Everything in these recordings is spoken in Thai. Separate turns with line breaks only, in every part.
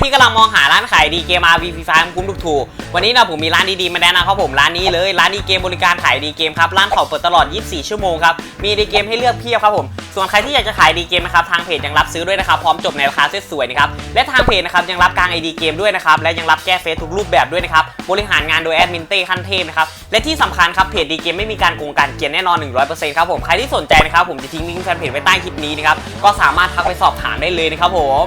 ที่กำลังมองหาร้านขายดีเกม RV Free Fire คุ้มถูกๆวันนี้นะผมมีร้านดีๆมาแนะนำครับผมร้านนี้เลยร้านดีเกมบริการขายดีเกมครับร้านเขาเปิดตลอด 24 ชั่วโมงครับมีดีเกมให้เลือกเพียบครับผมส่วนใครที่อยากจะขายดีเกมนะครับทางเพจยังรับซื้อด้วยนะครับพร้อมจบในราคาสวยๆนะครับและทางเพจนะครับยังรับกลางไอดีเกมด้วยนะครับและยังรับแก้เฟซทุกรูปแบบด้วยนะครับบริหารงานโดยแอดมินเต้ขั้นเทพนะครับและที่สำคัญครับเพจดีเกมไม่มีการโกงการเกียนแน่นอน 100%ครับผมใครที่สนใจนะครับผมจะทิ้งลิงก์แฟนเพจไว้ใต้คลิปนี้นะครับก็สามารถทักไปสอบถามได้เลยนะครับผม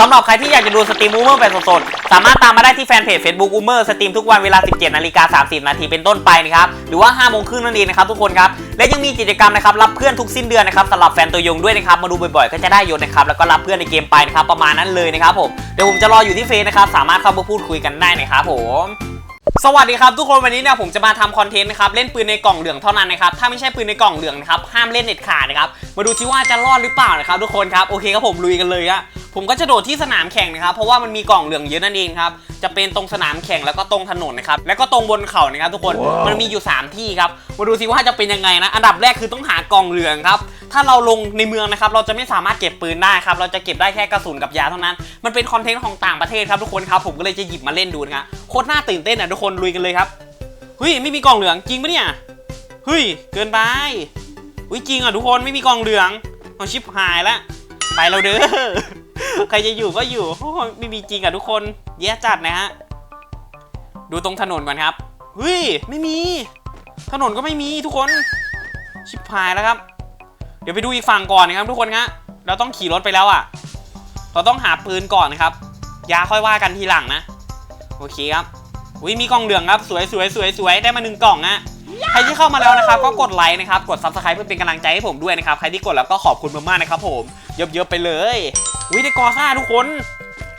สำหรับใครที่อยากจะดูสตรีมอูเมอร์แบบสดๆ สามารถตามมาได้ที่แฟนเพจ Facebook อูเมอร์สตรีมทุกวันเวลา 17นาฬิกา30 นาทีเป็นต้นไปนะครับ หรือว่า5โมงครึ่งนั่นเองนะครับทุกคนครับ และยังมีกิจกรรมนะครับรับเพื่อนทุกสิ้นเดือนนะครับสำหรับแฟนตัวยงด้วยนะครับ มาดูบ่อยๆ ก็จะได้ยศนะครับแล้วก็รับเพื่อนในเกมไปนะครับประมาณนั้นเลยนะครับผมเดี๋ยวผมจะรออยู่ที่เฟซนะครับสามารถเข้ามาพูดคุยกันได้นะครับผมสวัสดีครับทุกคนวันนี้เนี่ยผมจะมาทำคอนเทนต์นะครับเล่นปืนในกล่องเหลืองเท่านั้นนะครับถ้าไม่ใช่ปืนในกล่องเหลืองนะครับห้ามเล่นเน็ตขาดนะครับมาดูที่ว่าจะรอดหรือเปล่านะครับทุกคนครับโอเคครับผมลุยกันเลยอะ ผมก็จะโดดที่สนามแข่งนะครับเพราะว่ามันมีกล่องเหลืองเยอะนั่นเองครับจะเป็นตรงสนามแข่งแล้วก็ตรงถนนนะครับแล้วก็ตรงบนเขานะครับทุกคนมันมีอยู่ 3 ที่ครับมาดูซิว่าจะเป็นยังไงนะอันดับแรกคือต้องหากล่องเหลืองครับถ้าเราลงในเมืองนะครับเราจะไม่สามารถเก็บปืนได้ครับเราจะเก็บได้แค่กระสุนกับยาเท่านั้น มันเป็นคอนเทนต์ของต่างประเทศครับทุกคนครับผมก็เลยจะหยิบมาเล่นดูนะครับโคตรน่าตื่นเต้นอะทุกคนลุยกันเลยครับเฮ้ยไม่มีกล่องเหลืองจริงปะเนี่ยเฮ้ยเกินไปอุ้ยจริงอะทุกคนไม่มีกล่องเหลืองเอาชิปหายแล้วไปเราเด้อ ใครจะอยู่ก็อยู่โอ้โหไม่มีจริงอะทุกคนแย่จัดนะฮะ ดูตรงถนนก่อนครับเฮ้ยไม่มี ถนนก็ไม่มีทุกคน ชิปหายแล้วครับ เดี๋ยวไปดูอีกฝั่งก่อนนะครับ ทุกคนฮะเราต้องขี่รถไปแล้วอะ เราต้องหาปืนก่อนนะครับ ยาค่อยว่ากันทีหลังนะ โอเคครับอุ้ยมีกล่องเหลืองครับ สวยสวยสวยสวยได้มาหนึ่งกล่องอะ ใครที่เข้ามาแล้วนะครับก็กดไลค์นะครับกดซับสไครป์เพื่อเป็นกำลังใจให้ผมด้วยนะครับใครที่กดแล้วก็ขอบคุณมากๆนะครับผมเยอะๆไปเลยอุ้ยได้กอซ่าทุกคน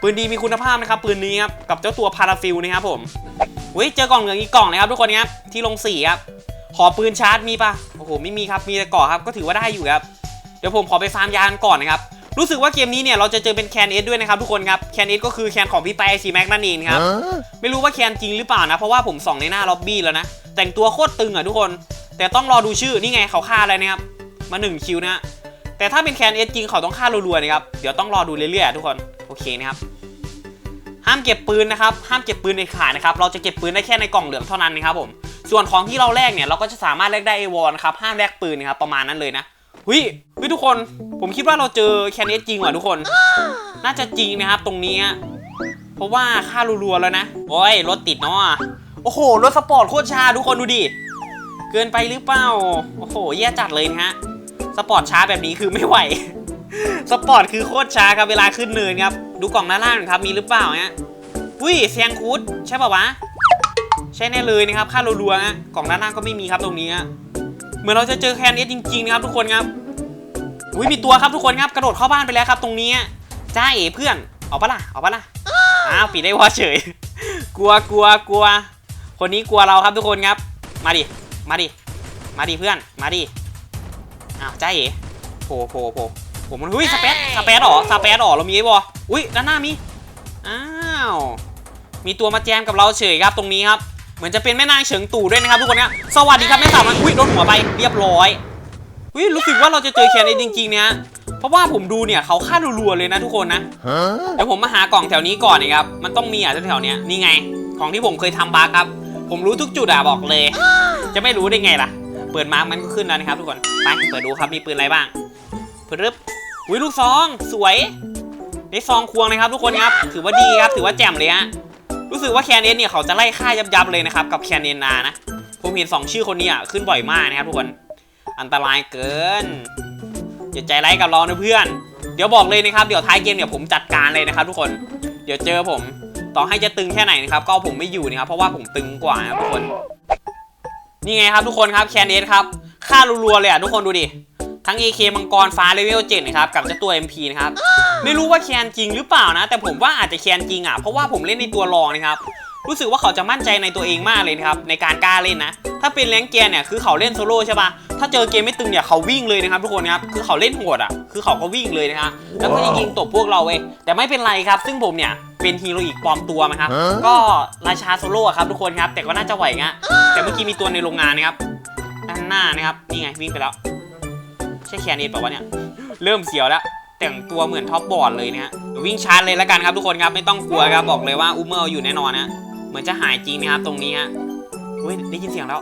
ปืนดีมีคุณภาพนะครับปืนนี้ครับกับเจ้าตัวพาราฟิลนะครับผมอุ้ยเจอกล่องเหลืองอีกกล่องนะครับทุกคนครับที่ลงสีครับขอปืนชาร์จมีปะโอ้โหไม่มีครับมีแต่กาะครับก็ถือว่าได้อยู่ครับเดี๋ยวผมขอไปฟาร์มยานก่อนนะครับ รู้สึกว่าเกมนี้เนี่ยเราจะเจอเป็นแคนเอสด้วยนะครับทุกคนครับแคนเอสก็คือแคนของพี่ไปไอซีแม็กนั่นเองครับไม่รู้ว่าแคนจริงหรือเปล่านะเพราะว่าผมส่องในหน้าล็อบบี้แล้วนะแต่งตัวโคตรตึงอะทุกคน แต่ต้องรอดูชื่อนี่ไงเขาฆ่าอะไรนะครับมาหนึ่งคิวนะฮะแต่ถ้าเป็นแคนเอสจริงเขาต้องฆ่ารัวๆนะครับเดี๋ยวต้องรอดูเรื่อยๆอะทุกคนโอเคนะครับห้ามเก็บปืนนะครับห้ามเก็บปืนในขานะครับเราจะเก็บปืนได้แค่ในกล่องเหลืองเท่านั้นนะครับผมส่วนของที่เราแลกเนี่ยเราก็จะสามารถแลกได้เอวอลนะครับห้ามแลกปืนนะครับประมาณนั้นเลยนะหุย เฮ้ยทุกคน ผมคิดว่าเราเจอแคนเอสจริงว่ะทุกคน น่าจะจริงนะครับตรงนี้อะเพราะว่าค่ารัวๆแล้วนะ โอ้ยรถติดเนาะ โอ้โหรถสปอร์ตโคตรช้าทุกคนดูดิ เกินไปหรือเปล่า โอ้โหแย่จัดเลยนะฮะ สปอร์ตช้าแบบนี้คือไม่ไหว สปอร์ตคือโคตรช้าครับเวลาขึ้นเนินครับ ดูกล่องด้านล่างหน่อยครับมีหรือเปล่าฮะอุ้ยเซียงคูดใช่ป่าวะ ใช่แน่เลยนะครับค่ารัวๆฮะกล่องด้านล่างก็ไม่มีครับตรงนี้ฮะเหมือนเราจะเจอแคนเอสจริงๆนะครับทุกคนครับ อุ้ยมีตัวครับทุกคนครับกระโดดเข้าบ้านไปแล้วครับ ตรงนี้จ้าเอ๋เพื่อนเอาปะล่ะเอาปะล่ะอ้าวปิดได้วอเฉย กลัวกลัวกลัว คนนี้กลัวเราครับทุกคนครับ มาดิมาดิมาดิเพื่อนมาดิอ้าวจ้าเอ๋โผล่โผล่โผล่ผมมันเฮ้ยสเปซสเปซหรอสเปซหรอเรามีไอ้บออุ้ยด้านหน้ามีอ้าวมีตัวมาแจมกับเราเฉยครับตรงนี้ครับเหมือนจะเป็นแม่นางเฉิงตู่ด้วยนะครับทุกคนครับสวัสดีครับแม่สาวมันอุ้ยโดนหัวไปเรียบร้อย อุ้ยรู้สึกว่าเราจะเจอแคนเอจริงๆเนี่ยฮะเพราะว่าผมดูเนี่ยเขาฆ่ารัวๆเลยนะทุกคนนะเดี๋ยวผมมาหากล่องแถวนี้ก่อนนะครับมันต้องมีอะแถวๆเนี้ยนี่ไง ของที่ผมเคยทำบาร์ครับ ผมรู้ทุกจุดอะบอกเลย จะไม่รู้ได้ไงล่ะ เปิดมาร์กมันก็ขึ้นแล้วนะครับทุกคนไปเปิดดูครับมีปืนอะไรบ้างปึ๊บอุ้ยลูกซองสวยได้ซองควงนะครับทุกคนครับถือว่าดีครับถือว่าแจ่มเลยฮะรู้สึกว่าแคนเอนเนี่ยเขาจะไล่ฆ่ายับๆเลยนะครับกับแคนเอนนานะผมเห็นสองชื่อคนนี้อะขึ้นบ่อยมากนะครับทุกคน อันตรายเกิน อย่าใจร้ายกับเรานะเพื่อน เดี๋ยวบอกเลยนะครับเดี๋ยวท้ายเกมเนี่ยผมจัดการเลยนะครับทุกคน เดี๋ยวเจอผม ต่อให้จะตึงแค่ไหนนะครับก็ผมไม่อยู่นะครับเพราะว่าผมตึงกว่านะครับทุกคน นี่ไงครับทุกคนครับแคนเดสครับค่ารัวๆเลยอะทุกคนดูดิทั้ง AK มังกรฟ้าเลเวล7นะครับกับเจ้าตัว MP นะครับไม่รู้ว่าแคนจริงหรือเปล่านะ แต่ผมว่าอาจจะแคนจริงอะเพราะว่าผมเล่นในตัวรองนะครับ รู้สึกว่าเขาจะมั่นใจในตัวเองมากเลยนะครับในการกล้าเล่นนะ ถ้าเป็นแรงเกียร์เนี่ยคือเขาเล่นโซโล่ใช่ปะถ้าเจอเกมไม่ตึงเนี่ยเขาวิ่งเลยนะครับทุกคนครับคือเขาเล่นโหดอะคือเขาก็วิ่งเลยนะฮะแล้วก็จะยิงตบพวกเราเว้ยแต่ไม่เป็นไรครับ ซึ่งผมเนี่ยเป็นฮีโร่อีกปลอมตัวนะครับ ก็ราชาโซโล่อะครับทุกคนครับ แต่ก็น่าจะไหวงะแต่เมื่อกี้มีตัวในโรงงานนะครับด้านหน้านะครับนี่ไงวิ่งไปแล้วใช่แคนเนตเปล่าวะเนี่ยเริ่มเสียวแล้วแต่งตัวเหมือนท็อปบอร์ดเลยเนี่ยเดี๋ยววิ่งชาร์จเลยแล้วกันครับทุกคนครับไม่ต้องกลัวครับบอกเลยว่าอูเมอร์อยู่แน่นอนนะเห มือนจะหายจริงนะครับตรงนี้ฮะอุ้ยได้ยินเสียงแล้ว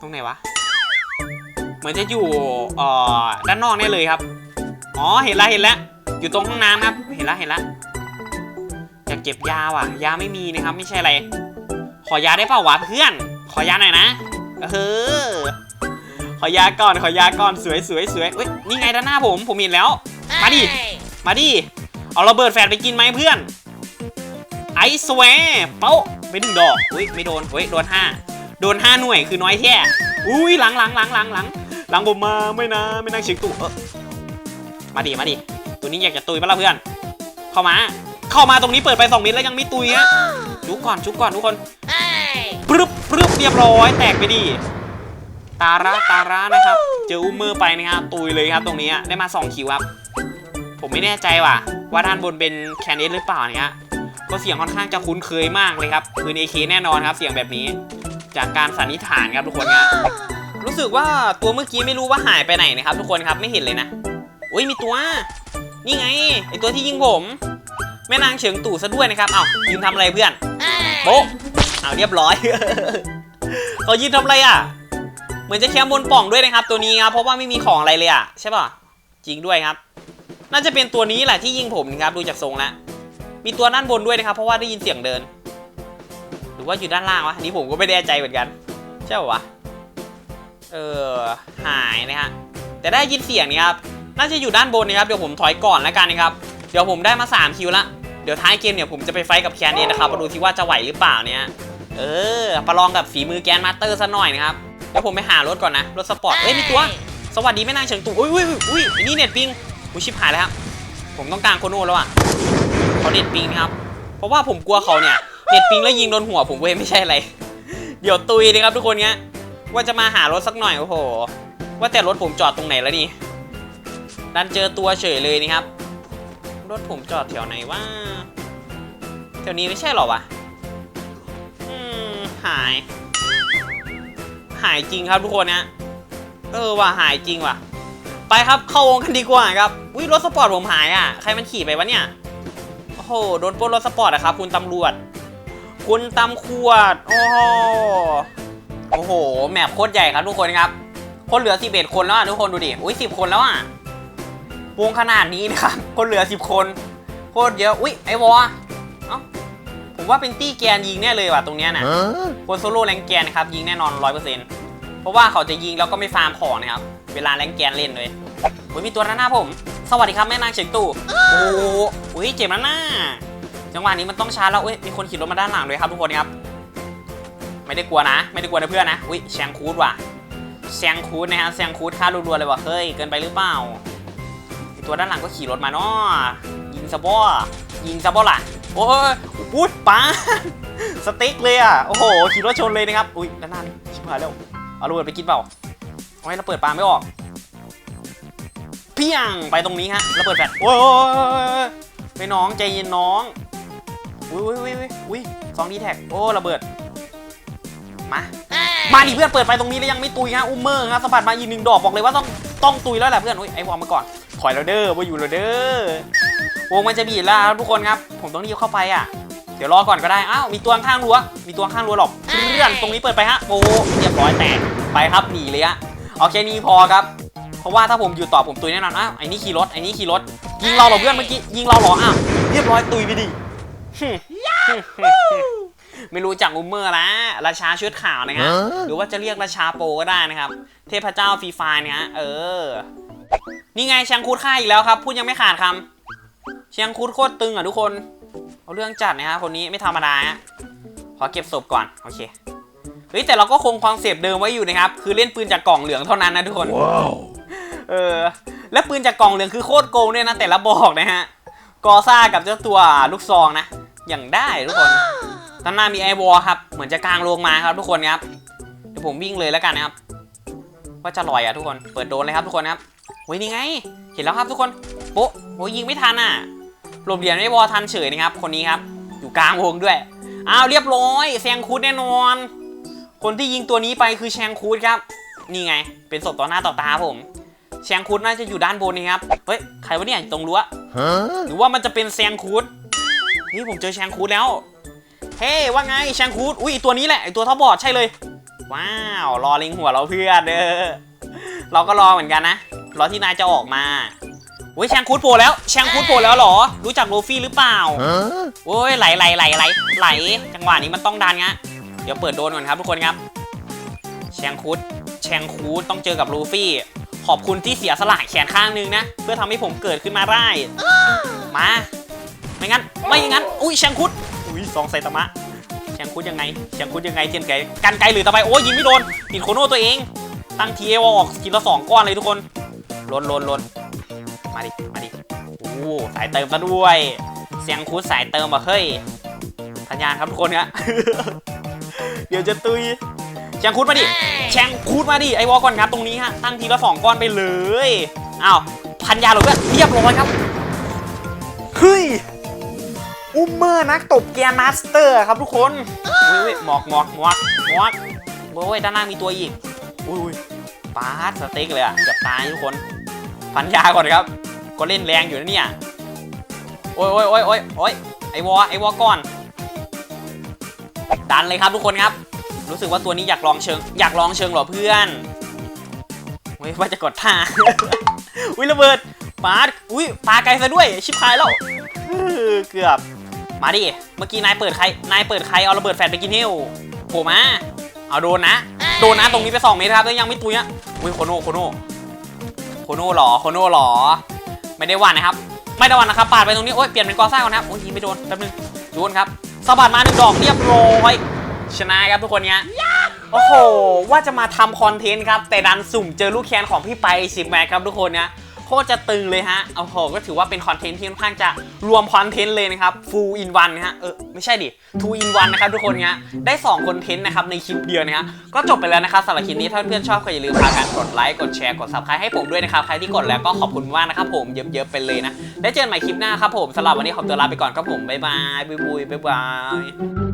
ตรงไหนวะ เหมือนจะอยู่เอ่อด้านนอกเนี่ยเลยครับ อ๋อเห็นแล้วเห็นแล้วอยู่ตรงห้องน้ำครับ เห็นแล้วเห็นแล้วอยากเก็บยาว่ะ ยาไม่มีนะครับ ไม่ใช่อะไร ขอยาได้เปล่าวะเพื่อน ขอยาหน่อยนะเออขอยาก่อนขอยาก่อนสวยสวยสวยเอ้ยนี่ไงด้านหน้าผมผมเห็นแล้ว มาดิมาดิเอาระเบิดแฟดไปกินไหมเพื่อน ไอสเวเป้าไปหนึ่งดอกอุ้ยไม่โดนอุ้ยโดนห้าโดนห้าหน่วยคือน้อยแท้อุ้ยหลังหลังหลังหลังหลังหลังผมมาไม่นะไม่นั่งเฉียงตู่เออมาดิมาดิตัวนี้อยากจะตุยปะล่ะเพื่อน เข้ามา เข้ามาตรงนี้เปิดไปสองเมตรแล้วยังไม่ตุยฮะจุกก่อนจุกก่อนทุกคนปรึบปรึบเรียบร้อยแตกไปดิตาระตาระนะครับ เจออุ้มมือไปนะครับตุยเลยครับตรงนี้อะได้มาสองคิวครับ ผมไม่แน่ใจว่ะ ว่าด้านบนเป็นแคนเนสหรือเปล่าเนี่ย ก็เสียงค่อนข้างจะคุ้นเคยมากเลยครับปืน AK แน่นอนครับ เสียงแบบนี้ จากการสันนิษฐานครับทุกคนนะรู้สึกว่าตัวเมื่อกี้ไม่รู้ว่าหายไปไหนนะครับ ทุกคนครับไม่เห็นเลยนะอุ้ยมีตัว นี่ไงไอตัวที่ยิงผม แม่นางเฉิงตู่ซะด้วยนะครับเอ้ายืนทำอะไรเพื่อนโบ๊ะเอาเรียบร้อยเขายืนทำอะไรอะ เหมือนจะแคมบนป่องด้วยนะครับ ตัวนี้ครับเพราะว่าไม่มีของอะไรเลยอะใช่ป่ะจริงด้วยครับ น่าจะเป็นตัวนี้แหละที่ยิงผมนะครับดูจากทรงแล้ว มีตัวด้านบนด้วยนะครับ เพราะว่าได้ยินเสียงเดิน หรือว่าอยู่ด้านล่างวะอันนี้ผมก็ไม่แน่ใจเหมือนกัน ใช่ป่าวะ เออ หายนะฮะ แต่ได้ยินเสียงนี่ครับ น่าจะอยู่ด้านบนนะครับ เดี๋ยวผมถอยก่อนแล้วกันนะครับ เดี๋ยวผมได้มา 3 คิวละ เดี๋ยวท้ายเกมเนี่ยผมจะไปไฟท์กับแคนเนนะครับมาดูที่ว่าจะไหวหรือเปล่าเนี่ย เออ ประลองกับฝีมือแกนมาสเตอร์ซะหน่อยนะครับ เดี๋ยวผมไปหารถก่อนนะ รถสปอร์ตเอ้ยมีตัว สวัสดีแม่นางเฉิงตู่อุ้ยอุ้ยอุ้ยอันนี่เน็ตปิงอุ้ยชิบหายแล้วครับ ผมต้องการโคโน่แล้วอะ เขาเน็ตปิงนะครับ เพราะว่าผมกลัวเขาเนี่ยเน็ตปิงแล้วยิงโดนหัวผมเว้ยไม่ใช่อะไร เดี๋ยวตุยนะครับทุกคนเนี้ย ว่าจะมาหารถสักหน่อยโอ้โห ว่าแต่รถผมจอดตรงไหนแล้วนี่ ดันเจอตัวเฉยเลยนี่ครับ รถผมจอดแถวไหนวะแถวนี้ไม่ใช่หรอวะหาย หายจริงครับทุกคนเนี้ยเออว่ะหายจริงว่ะ ไปครับเข้าวงกันดีกว่าครับอุ้ยรถสปอร์ตผมหายอะ ใครมันขี่ไปวะเนี่ย โอ้โห โดนปล้นรถสปอร์ตอะครับ คุณตำรวจ คุณตำขวด โอ้โห โอ้โห แมปโคตรใหญ่ครับทุกคนครับ คนเหลือ 11 คนแล้วอะทุกคนดูดิ อุ้ย10 คนแล้วอะวงขนาดนี้นะครับ คนเหลือ 10 คน โคตรเยอะ อุ้ยไอวอเอ้าผมว่าเป็นตี้แกนยิงแน่เลยว่ะตรงเนี้ยนะคนโซโล่แรงแกนนะครับยิงแน่นอน 100%เพราะว่าเขาจะยิงแล้วก็ไม่ฟาร์มของนะครับ เวลาแรงแกนเล่นเลยโอ้ยมีตัวด้านหน้าผม สวัสดีครับแม่นางเฉียงตู่โอ้โหอุ้ยเจ็บแล้วนะจังหวะนี้มันต้องชาร์จแล้วเอ้ยมีคนขี่รถมาด้านหลังด้วยครับทุกคนครับ ไม่ได้กลัวนะ ไม่ได้กลัวนะเพื่อนนะอุ้ยแชงคูดว่ะแชงคูดนะฮะแชงคูดฆ่ารัวๆเลยว่ะเฮ้ยเกินไปหรือเปล่าไอ้ตัวด้านหลังก็ขี่รถมาเนาะยิงซะบ่ยิงซะบ่ล่ะโอ้ยปุ๊ดป้าสติ๊กเลยอะโอ้โหขี่รถชนเลยนะครับอุ้ยด้านหน้านี่ชิบหายแล้วเอาระเบิดไปกินเปล่าเอาให้เราเปิดปลาไม่ออกเพียงไปตรงนี้ฮะระเบิดแฟลชโอ้ยไม่น้องใจเย็นน้องอุ้ยอุ้ยอุ้ยอุ้ยอุ้ยสองดีแท็กโอ้ระเบิดมามาดิเพื่อนเปิดไปตรงนี้แล้วยังไม่ตุยฮะอุ้มเมอร์ฮะสะบัดมาอีกหนึ่งดอกบอกเลยว่าต้องต้องตุยแล้วแหละเพื่อนอุ้ยไอวอร์มมาก่อนถอยแล้วเด้อว่าอยู่แล้วเด้อวงมันจะบีบแล้วครับทุกคนครับ ผมต้องรีบเข้าไปอะเดี๋ยวรอก่อนก็ได้อ้าวมีตัวข้างรั้วมีตัวข้างรั้วหรอกเพื่อนตรงนี้เปิดไปฮะโอ้เรียบร้อยแตกไปครับหนีเลยฮะเอาแค่นี้พอครับ เพราะว่าถ้าผมอยู่ต่อผมตุยแน่นอนอ้าวไอ้นี่ขี่รถไอ้นี่ขี่รถ ยิงเราเหรอเพื่อนเมื่อกี้ยิงเราเหรออ้าวเรียบร้อยตุยไปดิไม่รู้จักอุมเมอร์ละราชาชุดขาวนะฮะหรือว่าจะเรียกราชาโปก็ได้นะครับ เทพเจ้าฟรีไฟร์เนี่ยฮะเออ นี่ไงแชงคูดฆ่าอีกแล้วครับพูดยังไม่ขาดคำแชงคูดโคตรตึงอะทุกคน เอาเรื่องจัดนะฮะคนนี้ไม่ธรรมดาฮะขอเก็บศพก่อนโอเค เฮ้ยแต่เราก็คงคอนเซปต์เดิมไว้อยู่นะครับ คือเล่นปืนจากกล่องเหลืองเท่านั้นนะทุกคนเออและปืนจากกล่องเหลืองคือโคตรโกงเนี่ยนะแต่ละบอกนะฮะกอซ่ากับเจ้าตัวลูกซองนะอย่างได้ทุกคนด้านหน้ามีไอวอลครับเหมือนจะกลางลงมาครับทุกคนครับเดี๋ยวผมวิ่งเลยแล้วกันนะครับว่าจะลอยอะทุกคนเปิดโดนเลยครับทุกคนครับเฮ้ยนี่ไง เห็นแล้วครับทุกคนโป๊ะโอ้ยยิงไม่ทันอะหลบเหรียญไอวอลทันเฉยนะครับคนนี้ครับอยู่กลางวงด้วยอ้าวเรียบร้อยแซงคูดแน่นอน คนที่ยิงตัวนี้ไปคือแชงคูดครับ นี่ไง เป็นศพต่อหน้าต่อตาผมแซงคูดน่าจะอยู่ด้านบนนี่ครับ เฮ้ย ใครวะเนี่ยตรงรั้วหรือว่ามันจะเป็นแซงคูดนี่ผมเจอแซงคูดแล้ว เฮ้ว่าไงแซงคูด อุ้ยไอ้ตัวนี้แหละไอตัวท็อปบอร์ดใช่เลย ว้าว รอลิงหัวเราเพื่อนเด้อ เราก็รอเหมือนกันนะ รอที่นายจะออกมาโอ้ยแชงคูดโผล่แล้วแชงคูดโผล่แล้วเหรอ รู้จักโรฟี่หรือเปล่าโอ้ยไหลไหลไหลไหลไหล จังหวะนี้มันต้องดันงะ เดี๋ยวเปิดโดนก่อนครับทุกคนครับแชงคูดแชงคูดต้องเจอกับลูฟี่ ขอบคุณที่เสียสละแขนข้างหนึงนะ เพื่อทำให้ผมเกิดขึ้นมาได้ มา ไม่งั้น ไม่งั้น อุ้ยแชงคูดอุ้ยสองไซตามะแชงคูดยังไงแชงคูดยังไงเทียนไกกันไกลหรือตะไปโอ้ยยิงไม่โดนติดโคโน่ตัวเอง ตั้งทีเอวออกกินละสองก้อนเลยทุกคนลนลนลนมาดิ มาดิโอ้สายเติมซะด้วย เสียงคูดสายเติมอะเฮ้ยทัญญาณครับทุกคนครับ เดี๋ยวจะตุยแชงคูดมาดิแชงคูดมาดิไอวอลก่อนครับตรงนี้ฮะตั้งทีละสองก้อนไปเลยอ้าวพันยาเหรอเพื่อนเรียบร้อยครับเฮ้ยอุ้มเมอร์นักตบแกนมาสเตอร์ครับทุกคนเว้ยเว้ยหมอกหมอกหมอกหมอกโอ้ยด้านหน้ามีตัวอีกอุ้ยอุ้ยปาดสเต็กเลยอะเกือบตายทุกคนพันยาก่อนครับ ก็เล่นแรงอยู่นะเนี่ยโอ้ยโอ้ยโอ้ยโอ้ยโอ้ยไอวอไอวอก่อน ดันเลยครับทุกคนครับ รู้สึกว่าตัวนี้อยากลองเชิง อยากลองเชิงหรอเพื่อนเว้ยว่าจะกดท่าอุ้ยระเบิดปาดอุ้ยปาไกลซะด้วย ชิบหายแล้วเกือบ มาดิ เมื่อกี้นายเปิดใคร นายเปิดใครเอาระเบิดแฟลชไปกินเฮลโผล่มา เอาโดนนะ โดนนะตรงนี้ไปสองเมตรครับแล้วยังไม่ตุยอะอุ้ยโคโน่โคโน่โคโน่หรอโคโน่หรอ ไม่ได้หวันนะครับ ไม่ได้หวันนะครับ ปาดไปตรงนี้ โอ้ยเปลี่ยนเป็นกอซ่าก่อนนะครับ โอ้ยยิงไม่โดน แป๊บนึงโดนครับ สะบัดมาหนึ่งดอกเรียบร้อยชนะครับทุกคนเนี้ยโอ้โห ว่าจะมาทำคอนเทนต์ครับ แต่ดันสุ่มเจอลูกแคนของพี่ไปสิบแมครับทุกคนเนี้ย ตรจะตึงเลยฮะโอ้โหก็ถือว่าเป็นคอนเทนต์ที่ค่อนข้างจะรวมคอนเทนต์เลยนะครับ full in one นะฮะเออไม่ใช่ดิ two in one นะครับทุกคนเนี้ยได้2คอนเทนต์นะครับในคลิปเดียวนะฮะก็จบไปแล้วนะครับสำหรับคลิปนี้ถ้าเพื่อนชอบก็อย่าลืมพากันกดไลค์กดแชร์กด subscribe ให้ผมด้วยนะครับใครที่กดแล้วก็ขอบคุณมากนะครับผมเยอะๆไปเลยนะได้เจอกันใหม่คลิปหน้าครับผมสำหรับวันนี้ขอตัวลาไปก่อนครับผมบ๊ายบายบ๊ายบายบ๊ายบาย